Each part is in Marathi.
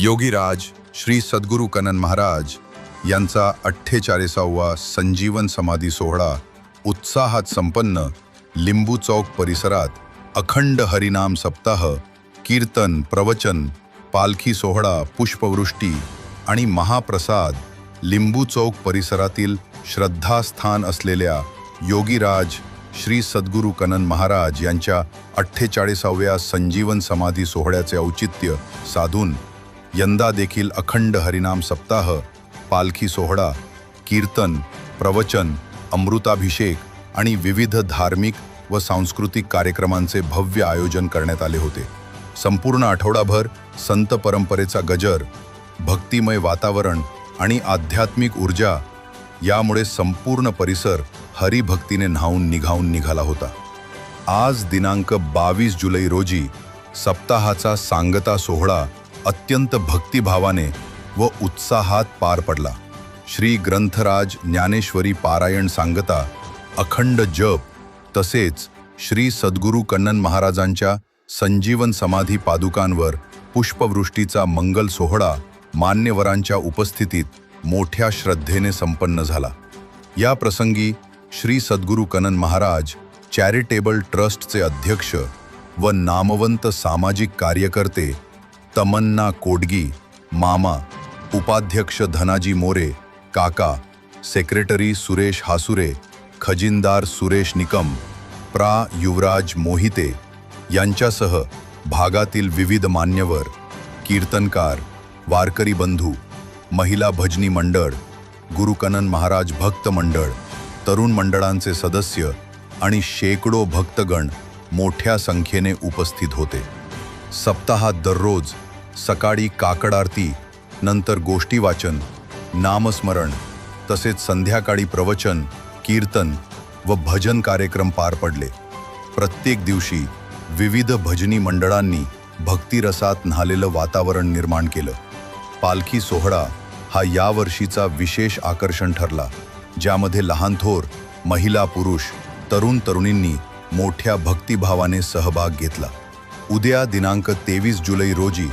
योगीराज श्री सद्गुरू कनन महाराज यांचा अठ्ठेचाळीसावा संजीवन समाधी सोहळा उत्साहात संपन्न लिंबू चौक परिसरात अखंड हरिनाम सप्ताह कीर्तन प्रवचन पालखी सोहळा पुष्पवृष्टी आणि महाप्रसाद लिंबू चौक परिसरातील श्रद्धास्थान असलेल्या योगीराज श्री सद्गुरू कनन महाराज यांच्या अठ्ठेचाळीसाव्या संजीवन समाधी सोहळ्याचे औचित्य साधून यंदा देखील अखंड हरिनाम सप्ताह पालखी सोहळा कीर्तन प्रवचन अमृताभिषेक आणि विविध धार्मिक व सांस्कृतिक कार्यक्रमांचे भव्य आयोजन करण्यात आले होते. संपूर्ण आठवडाभर संत परंपरेचा गजर भक्तिमय वातावरण आणि आध्यात्मिक ऊर्जा यामुळे संपूर्ण परिसर हरिभक्तीने न्हावून निघावून निघाला होता. आज दिनांक बावीस जुलै रोजी सप्ताहाचा सांगता सोहळा अत्यंत भक्तिभावाने व उत्साहात पार पडला. श्री ग्रंथराज ज्ञानेश्वरी पारायण सांगता अखंड जप तसेच श्री सद्गुरू कन्नन महाराजांच्या संजीवन समाधी पादुकांवर पुष्पवृष्टीचा मंगल सोहळा मान्यवरांच्या उपस्थितीत मोठ्या श्रद्धेने संपन्न झाला. या प्रसंगी श्री सद्गुरू कनन महाराज चॅरिटेबल ट्रस्टचे अध्यक्ष व नामवंत सामाजिक कार्यकर्ते तमन्ना कोडगी मामा उपाध्यक्ष धनाजी मोरे काका सेक्रेटरी सुरेश हासुरे खजिनदार सुरेश निकम प्रा. युवराज मोहिते यांच्यासह भागातील विविध मान्यवर कीर्तनकार वारकरी बंधू महिला भजनी मंडळ गुरुकनन महाराज भक्त मंडळ तरुण मंडळांचे सदस्य आणि शेकडो भक्तगण मोठ्या संख्येने उपस्थित होते. सप्ताहात दररोज सकाळी काकड आरती नंतर गोष्टी वाचन नामस्मरण तसेच संध्याकाळी प्रवचन कीर्तन व भजन कार्यक्रम पार पडले. प्रत्येक दिवशी विविध भजनी मंडळांनी भक्तिरसात न्हालेलं वातावरण निर्माण केलं. पालखी सोहळा हा यावर्षीचा विशेष आकर्षण ठरला ज्यामध्ये लहान थोर महिला पुरुष तरुण तरुणींनी मोठ्या भक्तिभावाने सहभाग घेतला. उद्या दिनांक तेवीस जुलै रोजी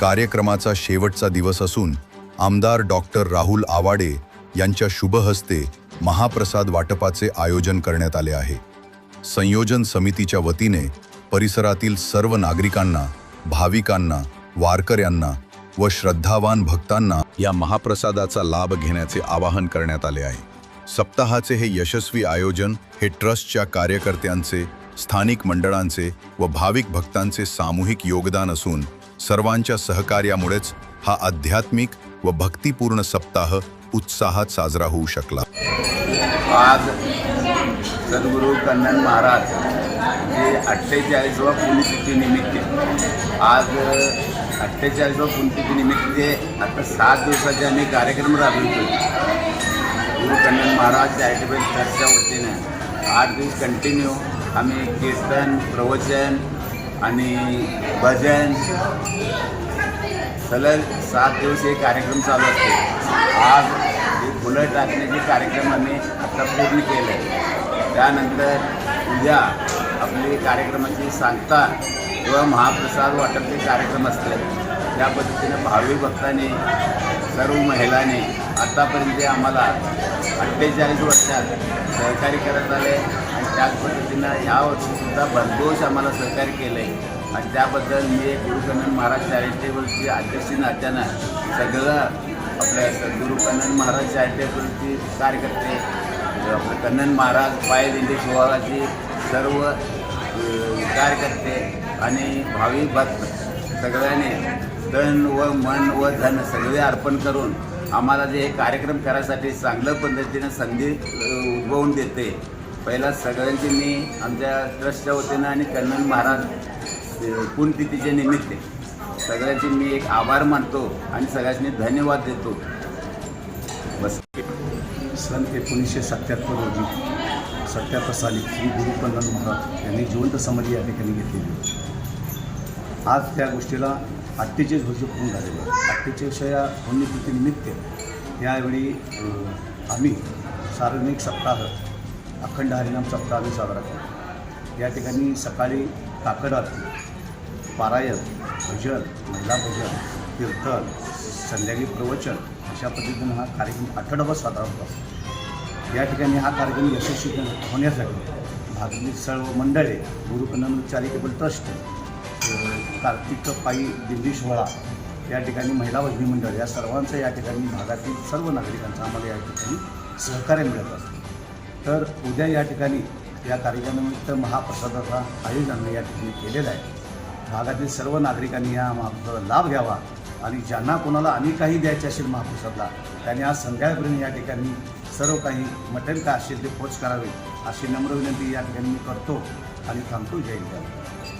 कार्यक्रमाचा शेवटचा दिवस असून आमदार डॉक्टर राहुल आवाडे यांच्या शुभ हस्ते महाप्रसाद वाटपाचे आयोजन करण्यात आले आहे. संयोजन समितीच्या वतीने परिसरातील सर्व नागरिकांना भाविकांना वारकऱ्यांना व श्रद्धावान भक्तांना या महाप्रसादाचा लाभ घेण्याचे आवाहन करण्यात आले आहे. सप्ताहाचे हे यशस्वी आयोजन हे ट्रस्टच्या कार्यकर्त्यांचे स्थानिक मंडळांचे व भाविक भक्तांचे सामूहिक योगदान असून सर्वांच्या सहकार्यामुळेच हा आध्यात्मिक व भक्तिपूर्ण सप्ताह उत्साहात साजरा होऊ शकला. आज सद्गुरू कन्नन महाराज हे अठ्ठेचाळीसवा पुण्यतिथीनिमित्त आज अठ्ठेचाळीसवा पुण्यतिथीनिमित्त आता सात दिवसाचे आम्ही कार्यक्रम राबवतो गुरु कन्नन महाराज चॅरिटेबल ट्रस्टच्या वतीनं आठ दिवस कंटिन्यू आम्ही कीर्तन प्रवचन आणि भजन. सलग सात दिवस हे कार्यक्रम चालू असते आज फुलं टाकण्याचे कार्यक्रम आम्ही आता पूर्ण केले. त्यानंतर उद्या आपली कार्यक्रमाची सांगता किंवा महाप्रसाद वाटपचे कार्यक्रम असतात त्या पद्धतीने भावी भक्तांनी सर्व महिलांनी आतापर्यंत आम्हाला अठ्ठेचाळीस वर्षात सहकार्य करत आले आणि त्याच पद्धतीनं ह्या वर्षीसुद्धा भरघोष आम्हाला सहकार्य केलं आहे आणि त्याबद्दल मी गुरुकन्नन महाराज चॅरिटेबलची अध्यक्ष नात्यानं सगळं आपल्या सद्गुरू महाराज चॅरिटेबलची कार्यकर्ते आपलं कन्नन महाराज पाय दिंडी विभागाचे सर्व कार्यकर्ते आणि भावी भक्त सगळ्यांनी तन व मन व धन सगळे अर्पण करून आम्हाला जे कार्यक्रम करायसाठी चांगल्या पद्धतीनं संधी उद्भवून देते. पहिला सगळ्यांची मी आमच्या ट्रस्टच्या वतीनं आणि कन्नन महाराज अ, निमित्त सगळ्यांचे मी एक आभार मानतो आणि सगळ्यांनी धन्यवाद देतो. बस. सन एकोणीसशे सत्त्याहत्तर रोजी सत्याहत्तर साली श्री गुरुकंदन महाराज यांनी जिवंत समाधी या ठिकाणी घेतलेली आज त्या गोष्टीला अठ्ठेचाळीस वर्ष पूर्ण झालेलं आहे अठ्ठेचाळीस पुण्यतिथीनिमित्त यावेळी आम्ही सार्वजनिक सप्ताह अखंड हरिनाम सप्ताह आम्ही साजरा करतो या ठिकाणी सकाळी काकड आरती पारायण भजन महिला भजन कीर्तन संध्याकाळी प्रवचन अशा पद्धतीनं हा कार्यक्रम आठवडाभर साजरा होत. असतो या ठिकाणी हा कार्यक्रम यशस्वी होण्यासाठी भागवत सर्व मंडळे गुरुकनंद चॅरिटेबल ट्रस्ट अ, कार्तिक पायी दिल्ली सोहळा या ठिकाणी महिला भजनी मंडळ या सर्वांचं या ठिकाणी भागातील सर्व नागरिकांचं आम्हाला या ठिकाणी सहकार्य मिळत असतं. तर उद्या या ठिकाणी या कार्यक्रमानिमित्त महाप्रसादाचा आयोजन या ठिकाणी केलेलं आहे. भागातील सर्व नागरिकांनी या महाप्रसादाचा लाभ घ्यावा आणि ज्यांना कोणाला आणि काही द्यायचे असेल महाप्रसादला त्यांनी आज संध्याकाळपर्यंत या ठिकाणी सर्व काही मटेरियल काय असेल ते पोच करावे अशी नम्र विनंती या ठिकाणी मी करतो आणि थांबतो. जय हिंद.